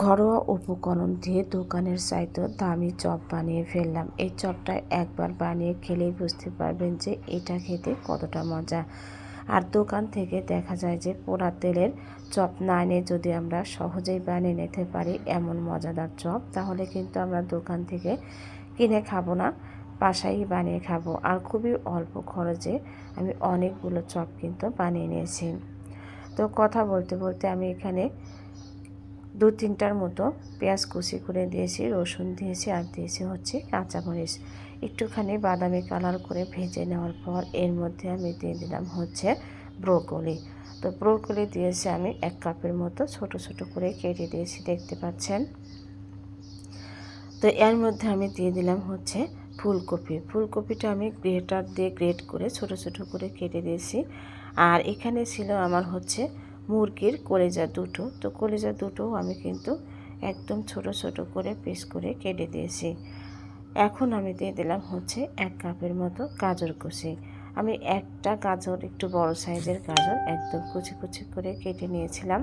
ঘরোয়া উপকরণ দিয়ে দোকানের চাইতে দামি চপ বানিয়ে ফেললাম। এই চপটা একবার বানিয়ে খেলেই বুঝতে পারবেন যে এটা খেতে কতটা মজা। আর দোকান থেকে দেখা যায় যে পোড়া তেলের চপ না এনে যদি আমরা সহজেই বানিয়ে নিতে পারি এমন মজাদার চপ, তাহলে কিন্তু আমরা দোকান থেকে কিনে খাব না, বাসায় বানিয়ে খাব। আর খুবই অল্প খরচে আমি অনেকগুলো চপ কিন্তু বানিয়ে নিয়েছি। তো কথা বলতে বলতে আমি এখানে দু তিনটার মতো পেঁয়াজ কুচি করে দিয়েছি, রসুন দিয়েছি আর দিয়েছি হচ্ছে কাঁচামরিচ। একটুখানি বাদামি কালার করে ভেজে নেওয়ার পর এর মধ্যে আমি দিয়ে দিলাম হচ্ছে ব্রোকলি। তো ব্রোকলি দিয়েছি আমি এক কাপের মতো, ছোট ছোট করে কেটে দিয়েছি, দেখতে পাচ্ছেন? তো এর মধ্যে আমি দিয়ে দিলাম হচ্ছে ফুলকপি। ফুলকপিটা আমি গ্রেটার দিয়ে গ্রেট করে ছোট ছোট করে কেটে দিয়েছি। আর এখানে ছিল আমার হচ্ছে মুরগির কলেজা দুটো। তো কলেজা দুটো আমি কিন্তু একদম ছোট ছোট করে পিস করে কেটে দিয়েছি। এখন আমি দিয়ে দিলাম হচ্ছে এক কাপের মতো গাজর কুচি। আমি একটা গাজর, একটু বড় সাইজের গাজর একদম কুচি কুচি করে কেটে নিয়েছিলাম।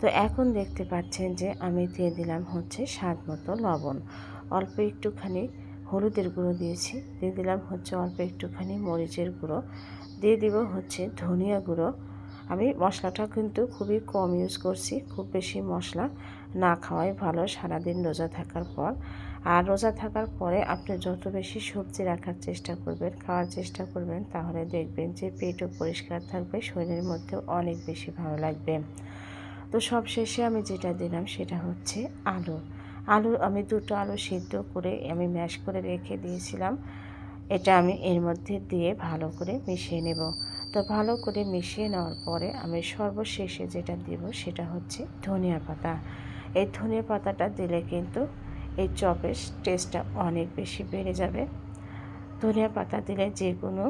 তো এখন দেখতে পাচ্ছেন যে আমি দিয়ে দিলাম হচ্ছে স্বাদ মতো লবণ। অল্প একটুখানি হলুদের গুঁড়ো দিয়েছি। দিয়ে দিলাম হচ্ছে অল্প একটুখানি মরিচের গুঁড়ো। দিয়ে দিব হচ্ছে ধনিয়া গুঁড়ো। আমি মশলাটা কিন্তু খুবই কম ইউজ করছি, খুব বেশি মশলা না খাওয়াই ভালো, সারাদিন রোজা থাকার পর। আর রোজা থাকার পরে আপনি যত বেশি সবজি রাখার চেষ্টা করবেন, খাওয়ার চেষ্টা করবেন, তাহলে দেখবেন যে পেটও পরিষ্কার থাকবে, শরীরের মধ্যেও অনেক বেশি ভালো লাগবে। তো সব শেষে আমি যেটা দিলাম সেটা হচ্ছে আলু। আলু, আমি দুটো আলু সিদ্ধ করে আমি ম্যাশ করে রেখে দিয়েছিলাম। এটা আমি এর মধ্যে দিয়ে ভালো করে মিশিয়ে নেব। তো ভালো করে মিশিয়ে নেওয়ার পরে আমি সর্বশেষে যেটা দেব সেটা হচ্ছে ধনিয়া পাতা। এই ধনিয়া পাতাটা দিলে কিন্তু এই চপের টেস্টটা অনেক বেশি বেড়ে যাবে। ধনিয়া পাতা দিলে যে কোনো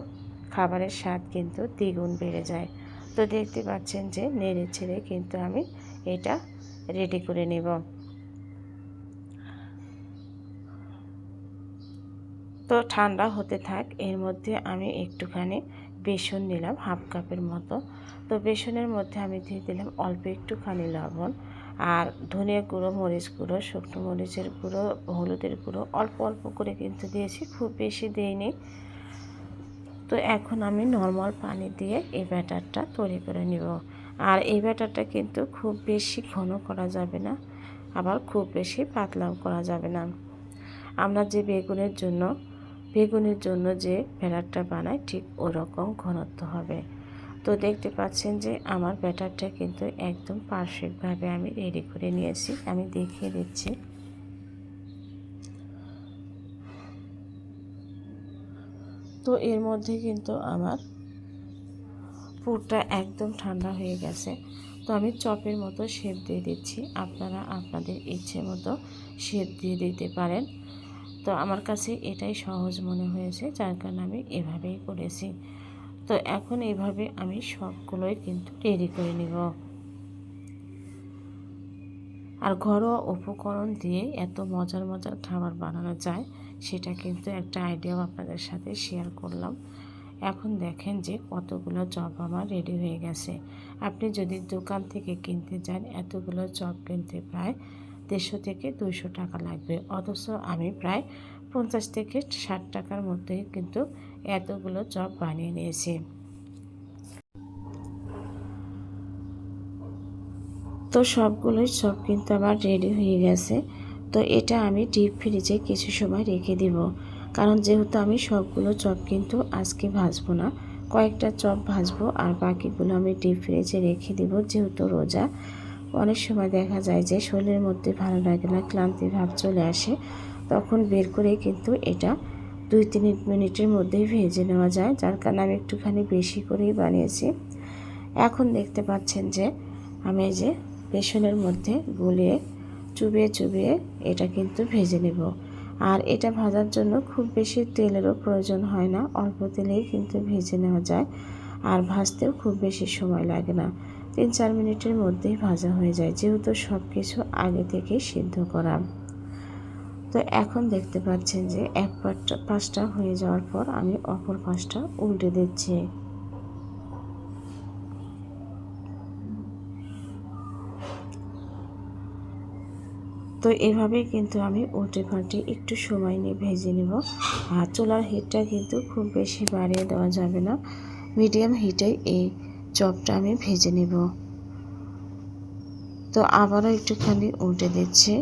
খাবারের স্বাদ কিন্তু দ্বিগুণ বেড়ে যায়। তো দেখতে পাচ্ছেন যে নেড়ে ছেড়ে কিন্তু আমি এটা রেডি করে নেব। তো ঠান্ডা হতে থাক, এর মধ্যে আমি একটুখানি বেসন নিলাম, হাফ কাপের মতো। তো বেসনের মধ্যে আমি দিয়ে দিলাম অল্প একটুখানি লবণ আর ধনিয়া গুঁড়ো, মরিচ গুঁড়ো, শুকনো মরিচের গুঁড়ো, হলুদের গুঁড়ো, অল্প অল্প করে কিন্তু দিয়েছি, খুব বেশি দিইনি। তো এখন আমি নর্মাল পানি দিয়ে এই ব্যাটারটা তৈরি করে নিব। আর এই ব্যাটারটা কিন্তু খুব বেশি ঘন করা যাবে না, আবার খুব বেশি পাতলাও করা যাবে না। আমরা যে বেগুনের জন্য বেগুনের জন্য যে ব্যাটারটা বানাই, ঠিক ওরকম ঘনত্ব হবে। তো দেখতে পাচ্ছেন যে আমার ব্যাটারটা কিন্তু একদম পারফেক্টভাবে আমি রেডি করে নিয়েছি। আমি দেখিয়ে দিচ্ছি। তো এর মধ্যে কিন্তু আমার পুরটা একদম ঠান্ডা হয়ে গেছে। তো আমি চপের মতো শেপ দিয়ে দিচ্ছি। আপনারা আপনাদের ইচ্ছে মতো শেপ দিয়ে দিতে পারেন। তো আমার কাছে এটাই সহজ মনে হয়েছে, যার কারণে আমি এভাবেই করেছি। তো এখন এইভাবে আমি সবগুলোই কিন্তু রেডি করে নিব। আর ঘরোয়া উপকরণ দিয়ে এত মজার মজার খাবার বানানো যায়, সেটা কিন্তু একটা আইডিয়াও আপনাদের সাথে শেয়ার করলাম। এখন দেখেন যে কতগুলো চপ আমার রেডি হয়ে গেছে। আপনি যদি দোকান থেকে কিনতে যান, এতগুলো চপ কিনতে প্রায় দেড়শো থেকে দুইশো টাকা লাগবে। অথচ আমি প্রায় পঞ্চাশ থেকে ষাট টাকার মধ্যে কিন্তু এতগুলো চপ বানিয়ে নিয়েছি। তো সবগুলোই চপ কিন্তু আমার রেডি হয়ে গেছে। তো এটা আমি ডিপ ফ্রিজে কিছু সময় রেখে দিব। কারণ যেহেতু আমি সবগুলো চপ কিন্তু আজকে ভাজবো না, কয়েকটা চপ ভাজবো আর বাকিগুলো আমি ডিপ ফ্রিজে রেখে দিব যেহেতু রোজা। অনেক সময় দেখা যায় যে শরীরের মধ্যে ভালো লাগে না, ক্লান্তি ভাব চলে আসে, তখন বের করে কিন্তু এটা দুই তিন মিনিটের মধ্যেই ভেজে নেওয়া যায়, যার কারণে আমি একটুখানি বেশি করেই বানিয়েছি। এখন দেখতে পাচ্ছেন যে আমি যে বেসনের মধ্যে গুলিয়ে চুবিয়ে চুবিয়ে এটা কিন্তু ভেজে নেব। আর এটা ভাজার জন্য খুব বেশি তেলেরও প্রয়োজন হয় না, অল্প তেলেই কিন্তু ভেজে নেওয়া যায়, আর ভাজতেও খুব বেশি সময় লাগে না। তিন চার মিনিটের মধ্যেই ভাজা হয়ে যায়, যেহেতু সব কিছু আগে থেকেই সিদ্ধ করা। তো এখন দেখতে পাচ্ছেন যে এক পাটটা, পাঁচটা হয়ে যাওয়ার পর আমি অপর পাঁচটা উল্টে দিচ্ছি। তো এভাবে কিন্তু আমি উল্টে পাল্টে একটু সময় নিয়ে ভেজে নেব। আর চুলার হিটটা কিন্তু খুব বেশি বাড়িয়ে দেওয়া যাবে না। মিডিয়াম হিটে এই চপটা আমি ভেজে নেব। তো আবারও একটুখানি উল্টে দিচ্ছি।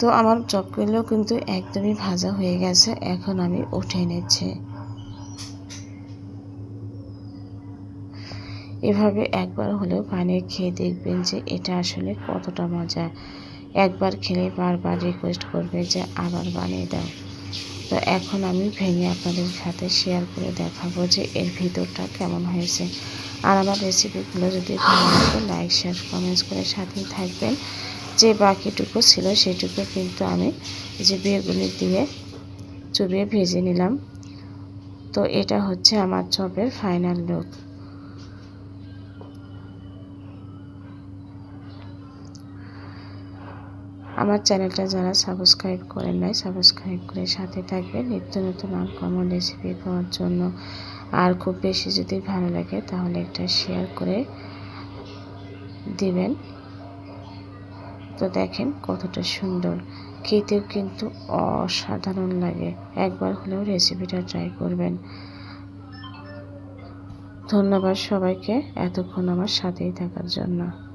তো আমার চপগুলো কিন্তু একদমই ভাজা হয়ে গেছে, এখন আমি উঠে নিচ্ছি। এভাবে একবার হলেও বানিয়ে খেয়ে দেখবেন যে এটা আসলে কতটা মজা। একবার খেলে বারবার রিকোয়েস্ট করবে যে আবার বানিয়ে দাও। তো এখন আমি ভেঙে আপনাদের সাথে শেয়ার করে দেখাবো যে এর ভিতরটা কেমন হয়েছে। আর আমার রেসিপিগুলো যদি ভালো লাগে লাইক শেয়ার কমেন্টস করে সাথেই থাকবেন। যে বাকিটুকু ছিল সেটুকু কিন্তু আমি যে বেগুনি দিয়ে চুবিয়ে ভেজে নিলাম। তো এটা হচ্ছে আমার চপের ফাইনাল লুক আমার চ্যানেলটা যারা সাবস্ক্রাইব করেন নাই, সাবস্ক্রাইব করে সাথে থাকবেন। নিত্য নতুন আনকমন রেসিপি পাওয়ার জন্য। আর খুব বেশি যদি ভালো লাগে, তাহলে একটা শেয়ার করে দিবেন। তো দেখেন কতটা সুন্দর। খেতেও কিন্তু অসাধারণ লাগে। একবার হলেও রেসিপিটা ট্রাই করবেন। ধন্যবাদ সবাইকে এতক্ষণ আমার সাথেই থাকার জন্য।